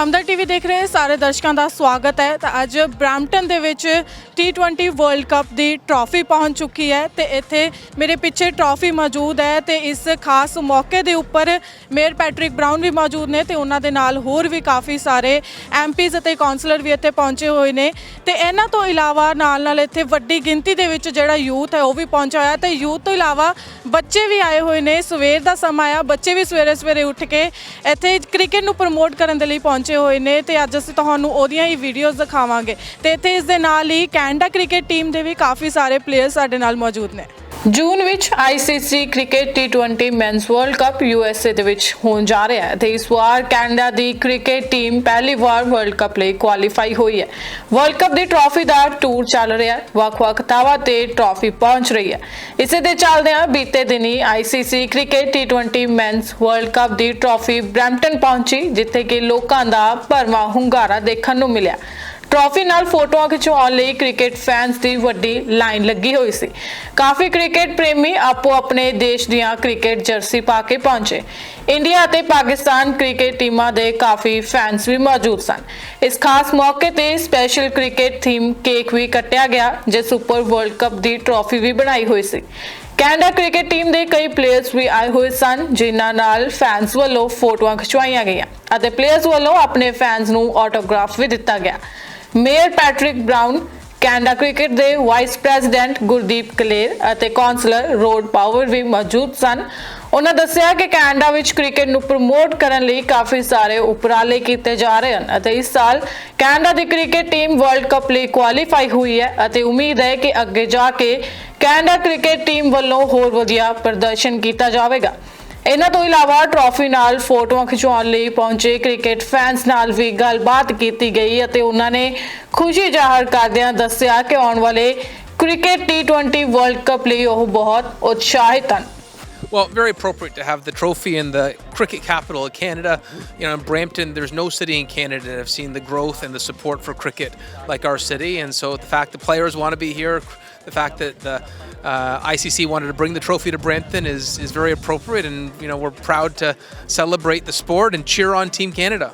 ਹਮਦਰ TV ਦੇਖ ਰਹੇ ਸਾਰੇ ਦਰਸ਼ਕਾਂ ਦਾ ਸਵਾਗਤ ਹੈ। ਤਾਂ ਅੱਜ ਬ੍ਰੈਂਪਟਨ ਦੇ ਵਿੱਚ T20 ਵਰਲਡ ਕੱਪ ਦੀ ਟਰਾਫੀ ਪਹੁੰਚ ਚੁੱਕੀ ਹੈ ਤੇ ਇੱਥੇ ਮੇਰੇ ਪਿੱਛੇ ਟਰਾਫੀ ਮੌਜੂਦ ਹੈ ਤੇ ਇਸ ਖਾਸ ਮੌਕੇ ਦੇ ਉੱਪਰ ਮੇਅਰ ਪੈਟ੍ਰਿਕ ਬਰਾਊਨ ਵੀ ਮੌਜੂਦ ਨੇ ਤੇ ਉਹਨਾਂ ਦੇ ਨਾਲ ਹੋਰ ਵੀ ਕਾਫੀ ਸਾਰੇ ਐਮਪੀਜ਼ ਅਤੇ ਕਾਉਂਸਲਰ ਵੀ ਇੱਥੇ ਪਹੁੰਚੇ ਹੋਏ ਨੇ। ਤੇ ਇਹਨਾਂ ਤੋਂ ਇਲਾਵਾ ਨਾਲ ਨਾਲ ਇੱਥੇ ਵੱਡੀ ਗਿਣਤੀ ਦੇ ਵਿੱਚ ਜਿਹੜਾ ਯੂਥ ਹੈ ਉਹ ਵੀ ਪਹੁੰਚਿਆ ਹੋਇਆ ਤੇ ਯੂਥ ਤੋਂ ਇਲਾਵਾ ਬੱਚੇ ਵੀ ਆਏ ਹੋਏ ਨੇ। ਸਵੇਰ ਦਾ ਸਮਾਂ ਆ। ਬੱਚੇ ਵੀ ਸਵੇਰੇ ਸਵੇਰੇ ਉੱਠ ਕੇ ਇੱਥੇ ਕ੍ਰਿਕਟ ਨੂੰ ਪ੍ਰਮੋਟ ਕਰਨ ਦੇ ਲਈ ਪਹੁੰਚੇ ਹੋਏ ਨੇ ਤੇ ਅੱਜ ਅਸੀਂ ਤੁਹਾਨੂੰ ਉਹਦੀਆਂ ਹੀ ਵੀਡੀਓਜ਼ ਦਿਖਾਵਾਂਗੇ ਤੇ ਇੱਥੇ ਇਸ ਦੇ ਨਾਲ ਹੀ ਕੈਨੇਡਾ ਕ੍ਰਿਕਟ ਟੀਮ ਦੇ ਵੀ ਕਾਫੀ ਸਾਰੇ ਪਲੇਅਰ ਸਾਡੇ ਨਾਲ ਮੌਜੂਦ ਨੇ। ਜੂਨ ਵਿੱਚ ICC cricket T20 men's world cup USA ਦੇ ਵਿੱਚ ਹੋਣ ਜਾ ਰਿਹਾ ਹੈ ਤੇ ਇਸ ਵਾਰ ਕੈਨੇਡਾ ਦੀ ਕ੍ਰਿਕਟ ਟੀਮ ਪਹਿਲੀ ਵਾਰ ਵਰਲਡ ਕੱਪ ਲਈ ਕੁਆਲੀਫਾਈ ਹੋਈ ਹੈ। ਵਰਲਡ ਕੱਪ ਦੀ ਟਰਾਫੀ ਦਾ ਟੂਰ ਚੱਲ ਰਿਹਾ ਹੈ, ਵੱਖ-ਵੱਖ ਥਾਵਾਂ ਤੇ ਟਰਾਫੀ ਪਹੁੰਚ ਰਹੀ ਹੈ। ਇਸੇ ਦੇ ਚੱਲਦਿਆਂ ਬੀਤੇ ਦਿਨੀ ICC cricket T20 men's world cup ਦੀ ਟਰਾਫੀ ਬ੍ਰੈਂਪਟਨ ਪਹੁੰਚੀ, ਜਿੱਥੇ ਕਿ ਲੋਕਾਂ ਦਾ ਭਰਵਾਂ ਹੁੰਗਾਰਾ ਦੇਖਣ ਨੂੰ ਮਿਲਿਆ। ਟਰਾਫੀ ਨਾਲ ਫੋਟੋਆਂ ਖਿਚਵਾਉਣ ਲਈ ਕ੍ਰਿਕਟ ਫੈਨਸ ਦੀ ਵੱਡੀ ਲਾਈਨ ਲੱਗੀ ਹੋਈ ਸੀ। ਕਾਫੀ ਕ੍ਰਿਕਟ ਪ੍ਰੇਮੀ ਆਪੋ ਆਪਣੇ ਦੇਸ਼ ਦੀਆਂ ਕ੍ਰਿਕਟ ਜਰਸੀ ਪਾ ਕੇ ਪਹੁੰਚੇ। ਇੰਡੀਆ ਅਤੇ ਪਾਕਿਸਤਾਨ ਕ੍ਰਿਕਟ ਟੀਮਾਂ ਦੇ ਕਾਫੀ ਫੈਨਸ ਵੀ ਮੌਜੂਦ ਸਨ। ਇਸ ਖਾਸ ਮੌਕੇ ਤੇ ਸਪੈਸ਼ਲ ਕ੍ਰਿਕਟ ਥੀਮ ਕੇਕ ਵੀ ਕੱਟਿਆ ਗਿਆ, ਜਿਸ ਉੱਪਰ ਵਰਲਡ ਕੱਪ ਦੀ ਟਰਾਫੀ ਵੀ ਬਣਾਈ ਹੋਈ ਸੀ। ਕੈਨੇਡਾ ਕ੍ਰਿਕਟ ਟੀਮ ਦੇ ਕਈ ਪਲੇਅਰਸ ਵੀ ਆਏ ਹੋਏ ਸਨ, ਜਿਨ੍ਹਾਂ ਨਾਲ ਫੈਨਸ ਵੱਲੋਂ ਫੋਟੋਆਂ ਖਿਚਵਾਈਆਂ ਗਈਆਂ ਅਤੇ ਪਲੇਅਰਸ ਵੱਲੋਂ ਆਪਣੇ ਫੈਨਸ ਨੂੰ ਆਟੋਗ੍ਰਾਫ ਵੀ ਦਿੱਤਾ ਗਿਆ। Mayor Patrick Brown, Canada cricket ਦੇ ਵਾਈਸ ਪ੍ਰੈਜ਼ੀਡੈਂਟ ਗੁਰਦੀਪ ਕਲੇਰ ਅਤੇ ਕਾਉਂਸਲਰ ਰੋਡ ਪਾਵਰ ਵੀ ਮੌਜੂਦ ਸਨ। ਉਹਨਾਂ ਦੱਸਿਆ ਕਿ ਕੈਨੇਡਾ ਵਿੱਚ ਕ੍ਰਿਕਟ ਨੂੰ ਪ੍ਰਮੋਟ ਕਰਨ ਲਈ ਕਾਫੀ ਸਾਰੇ ਉਪਰਾਲੇ ਕੀਤੇ ਜਾ ਰਹੇ ਹਨ ਅਤੇ ਇਸ ਸਾਲ ਕੈਨੇਡਾ ਦੀ ਕ੍ਰਿਕਟ ਟੀਮ ਵਰਲਡ ਕੱਪ ਲਈ ਕੁਆਲੀਫਾਈ ਹੋਈ ਹੈ ਅਤੇ ਉਮੀਦ ਹੈ ਕਿ ਅੱਗੇ ਜਾ ਕੇ ਕੈਨੇਡਾ ਕ੍ਰਿਕਟ ਟੀਮ ਵੱਲੋਂ ਹੋਰ ਵਧੀਆ ਪ੍ਰਦਰਸ਼ਨ ਕੀਤਾ ਜਾਵੇਗਾ। ਇਹਨਾਂ ਤੋਂ ਇਲਾਵਾ ਟਰਾਫੀ ਨਾਲ ਫੋਟੋਆਂ ਖਿਚਵਾਉਣ ਲਈ ਪਹੁੰਚੇ ਕ੍ਰਿਕਟ ਫੈਨਸ ਨਾਲ ਵੀ ਗੱਲਬਾਤ ਕੀਤੀ ਗਈ ਅਤੇ ਉਹਨਾਂ ਨੇ ਖੁਸ਼ੀ ਜ਼ਾਹਰ ਕਰਦਿਆਂ ਦੱਸਿਆ ਕਿ ਆਉਣ ਵਾਲੇ ਕ੍ਰਿਕਟ T20 ਵਰਲਡ ਕੱਪ ਲਈ ਉਹ ਬਹੁਤ ਉਤਸ਼ਾਹਿਤ ਹਨ Well, very appropriate to have the trophy in the cricket capital of Canada. You know, in Brampton, there's no city in Canada that have seen the growth and the support for cricket like our city. And so the fact the players want to be here, the fact that the uh, ICC wanted to bring the trophy to Brampton is, is very appropriate. And, you know, we're proud to celebrate the sport and cheer on Team Canada.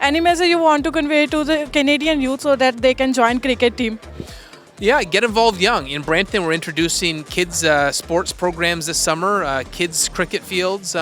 Any message you want to convey to the Canadian youth so that they can join cricket team? Yeah, get involved young. In Brampton, we're introducing kids' uh, sports programs this summer, uh, kids' cricket fields.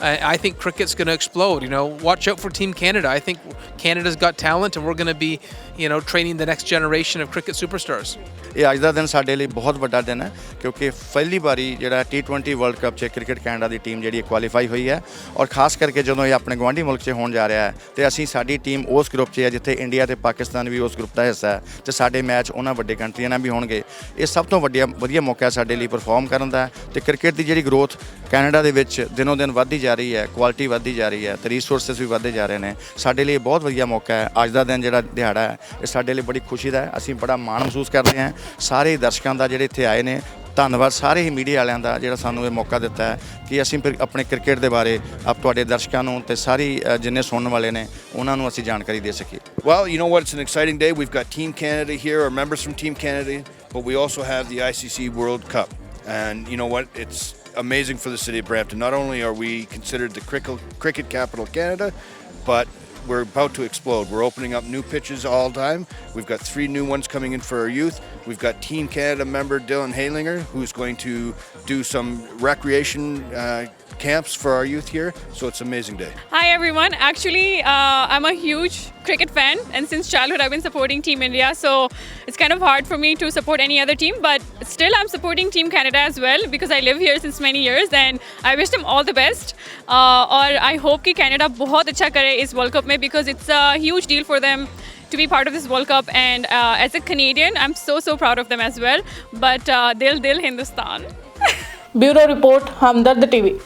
Uh, I, I think cricket's going to explode. You know, watch out for Team Canada. I think Canada's got talent, and we're going to be, you know, training the next generation of cricket superstars. ਇਹ ਅੱਜ ਦਾ ਦਿਨ ਸਾਡੇ ਲਈ ਬਹੁਤ ਵੱਡਾ ਦਿਨ ਹੈ ਕਿਉਂਕਿ ਪਹਿਲੀ ਵਾਰੀ ਜਿਹੜਾ T20 ਵਰਲਡ ਕੱਪ 'ਚ ਕ੍ਰਿਕਟ ਕੈਨੇਡਾ ਦੀ ਟੀਮ ਜਿਹੜੀ ਕੁਆਲੀਫਾਈ ਹੋਈ ਹੈ ਔਰ ਖਾਸ ਕਰਕੇ ਜਦੋਂ ਇਹ ਆਪਣੇ ਗਵਾਂਢੀ ਮੁਲਕ 'ਚ ਹੋਣ ਜਾ ਰਿਹਾ ਹੈ ਤੇ ਅਸੀਂ ਸਾਡੀ ਟੀਮ ਉਸ ਗਰੁੱਪ 'ਚ ਹੈ ਜਿੱਥੇ ਇੰਡੀਆ ਤੇ ਪਾਕਿਸਤਾਨ ਵੀ ਉਸ ਗਰੁੱਪ ਦਾ ਹਿੱਸਾ ਹੈ ਤੇ ਸਾਡੇ ਮੈਚ ਉਹਨਾਂ ਵੱਡੇ ਕੰਟਰੀਆਂ ਨਾਲ ਵੀ ਹੋਣਗੇ ਇਹ ਸਭ ਤੋਂ ਵੱਡੀਆ ਵਧੀਆ ਮੌਕਾ ਹੈ ਸਾਡੇ ਲਈ ਪਰਫਾਰਮ ਕਰਨ ਦਾ ਤੇ ਕ੍ਰਿਕਟ ਦੀ ਜਿਹੜੀ ਗਰੋਥ ਕੈਨੇਡਾ ਦੇ ਵਿੱਚ ਦਿਨੋਂ ਦਿਨ ਵੱਧਦੀ ਜਾ ਰਹੀ ਹੈ ਕੁਆਲਿਟੀ ਵੱਧਦੀ ਜਾ ਰਹੀ ਹੈ ਤੇ ਰਿਸੋਰਸਸ ਵੀ ਵੱਧਦੇ ਜਾ ਰਹੇ ਨੇ ਸਾਡੇ ਲਈ ਬਹੁਤ ਵਧੀਆ ਮੌਕਾ ਹੈ ਅੱਜ ਦਾ ਦਿਨ ਜਿਹੜਾ ਦਿਹਾੜਾ ਹੈ ਇਹ ਸਾਡੇ ਲਈ ਬੜੀ ਖੁਸ਼ੀ ਦਾ ਹੈ ਅਸੀਂ ਬੜਾ ਮਾਣ ਮਹਿਸੂਸ ਕਰਦੇ ਹਾਂ ਸਾਰੇ ਦਰਸ਼ਕਾਂ ਦਾ ਜਿਹੜੇ ਇੱਥੇ ਆਏ ਨੇ ਧੰਨਵਾਦ ਸਾਰੇ ਹੀ ਮੀਡੀਆ ਵਾਲਿਆਂ ਦਾ ਜਿਹੜਾ ਸਾਨੂੰ ਇਹ ਮੌਕਾ ਦਿੱਤਾ ਹੈ ਕਿ ਅਸੀਂ ਫਿਰ ਆਪਣੇ ਕ੍ਰਿਕਟ ਦੇ ਬਾਰੇ ਆਪ ਤੁਹਾਡੇ ਦਰਸ਼ਕਾਂ ਨੂੰ ਤੇ ਸਾਰੀ ਜਿੰਨੇ ਸੁਣਨ ਵਾਲੇ ਨੇ ਉਹਨਾਂ ਨੂੰ ਅਸੀਂ ਜਾਣਕਾਰੀ ਦੇ ਸਕੀਏ Well, you know what? It's an exciting day. We've got Team Canada here, our members from Team Canada, but we also have the ICC World Cup. And you know what? It's amazing for the city of Brampton. Not only are we considered the cricket, cricket capital of Canada, but we're about to explode. We're opening up new pitches all the time. We've got three new ones coming in for our youth. We've got Team Canada member Dylan Halinger, who's going to do some recreation uh, camps for our youth here. So it's an amazing day. Hi everyone. Actually, uh, I'm a huge cricket fan, and since childhood I've been supporting Team India. So it's kind of hard for me to support any other team, but still I'm supporting Team Canada as well because I live here since many years, and I wish them all the best. Uh, और I hope कि Canada बहुत अच्छा करे इस World Cup में because it's a huge deal for them to be part of this World Cup. And uh, as a Canadian, I'm so so proud of them as well. But uh, Dil Dil Hindustan. Bureau report Hamdard TV.